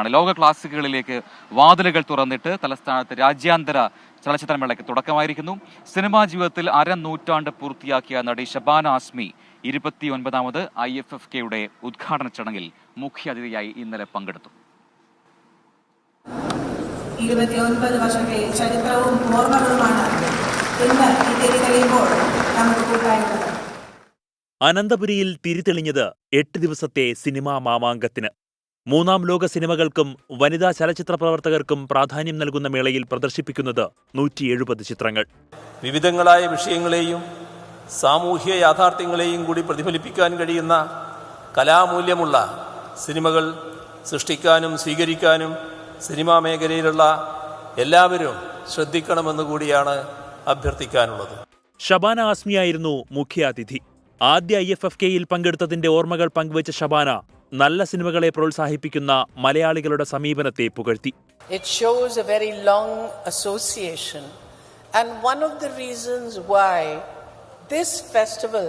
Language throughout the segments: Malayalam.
ആണ്. ലോക ക്ലാസിക്കുകളിലേക്ക് വാതിലുകൾ തുറന്നിട്ട് തലസ്ഥാനത്ത് രാജ്യാന്തര ചലച്ചിത്രമേളയ്ക്ക് തുടക്കമായിരിക്കുന്നു. സിനിമാ ജീവിതത്തിൽ അര നൂറ്റാണ്ട് പൂർത്തിയാക്കിയ നടി ഷബാന ആസ്മി ഇരുപത്തി ഒൻപതാമത് ഐ എഫ് എഫ് കെയുടെ ഉദ്ഘാടന ചടങ്ങിൽ മുഖ്യാതിഥിയായി ഇന്നലെ പങ്കെടുത്തു. ഇരുപത്തിയൊൻപത് വർഷത്തെ ചരിത്രവും ഓർമ്മകളുമാണ് ഇന്ന് ഈ തിരി തെളിയുമ്പോൾ നമുക്ക് കൂട്ടായുള്ളത് അനന്തപുരിയിൽ തിരിതെളിഞ്ഞത് എട്ട് ദിവസത്തെ സിനിമാ മാമാങ്കത്തിന്. മൂന്നാം ലോക സിനിമകൾക്കും വനിതാ ചലച്ചിത്ര പ്രവർത്തകർക്കും പ്രാധാന്യം നൽകുന്ന മേളയിൽ പ്രദർശിപ്പിക്കുന്നത് നൂറ്റി എഴുപത് ചിത്രങ്ങൾ. വിവിധങ്ങളായ വിഷയങ്ങളെയും സാമൂഹ്യ യാഥാർത്ഥ്യങ്ങളെയും കൂടി പ്രതിഫലിപ്പിക്കാൻ കഴിയുന്ന കലാമൂല്യമുള്ള സിനിമകൾ സൃഷ്ടിക്കാനും സ്വീകരിക്കാനും സിനിമാ മേഖലയിലുള്ള എല്ലാവരും ശ്രദ്ധിക്കണമെന്ന് കൂടിയാണ് അഭ്യർത്ഥിക്കാനുള്ളത്. ഷബാന ആസ്മിയായിരുന്നു മുഖ്യാതിഥി. ആദ്യ ഐ എഫ് എഫ് കെയിൽ പങ്കെടുത്തതിന്റെ ഓർമ്മകൾ പങ്കുവച്ച ഷബാന നല്ല സിനിമകളെ പ്രോത്സാഹിപ്പിക്കുന്ന മലയാളികളുടെ സമീപനത്തെ പുകഴ്ത്തി It shows a very long association. And one of the reasons why this festival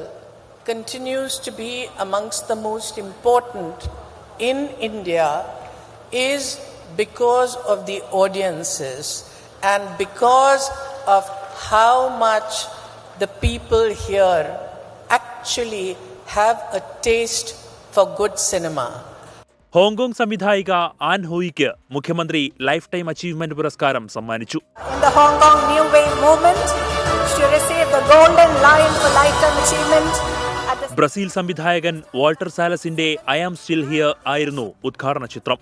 continues to be amongst the most important in India is because of the audiences and because of how much the people here actually have a taste for good cinema Hong Kong സംവിധായിക Ann ഹോയിക്ക് മുഖ്യമന്ത്രി ലൈഫ് ടൈം അച്ചീവ്മെന്റ് പുരസ്കാരം സമ്മാനിച്ചു. ബ്രസീൽ സംവിധായകൻ വാൾട്ടർ സാലസിന്റെ ഐ ആം സ്റ്റിൽ ഹിയർ ആയിരുന്നു ഉദ്ഘാടന ചിത്രം.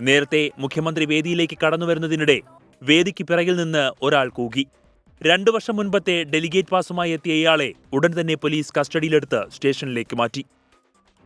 നേരത്തെ മുഖ്യമന്ത്രി വേദിയിലേക്ക് കടന്നു വരുന്നതിനിടെ വേദിക്ക് പിറകിൽ നിന്ന് ഒരാൾ കൂകി. രണ്ടു വർഷം മുൻപത്തെ ഡെലിഗേറ്റ് പാസുമായി എത്തിയ ഇയാളെ ഉടൻ തന്നെ പോലീസ് കസ്റ്റഡിയിലെടുത്ത് സ്റ്റേഷനിലേക്ക് മാറ്റി.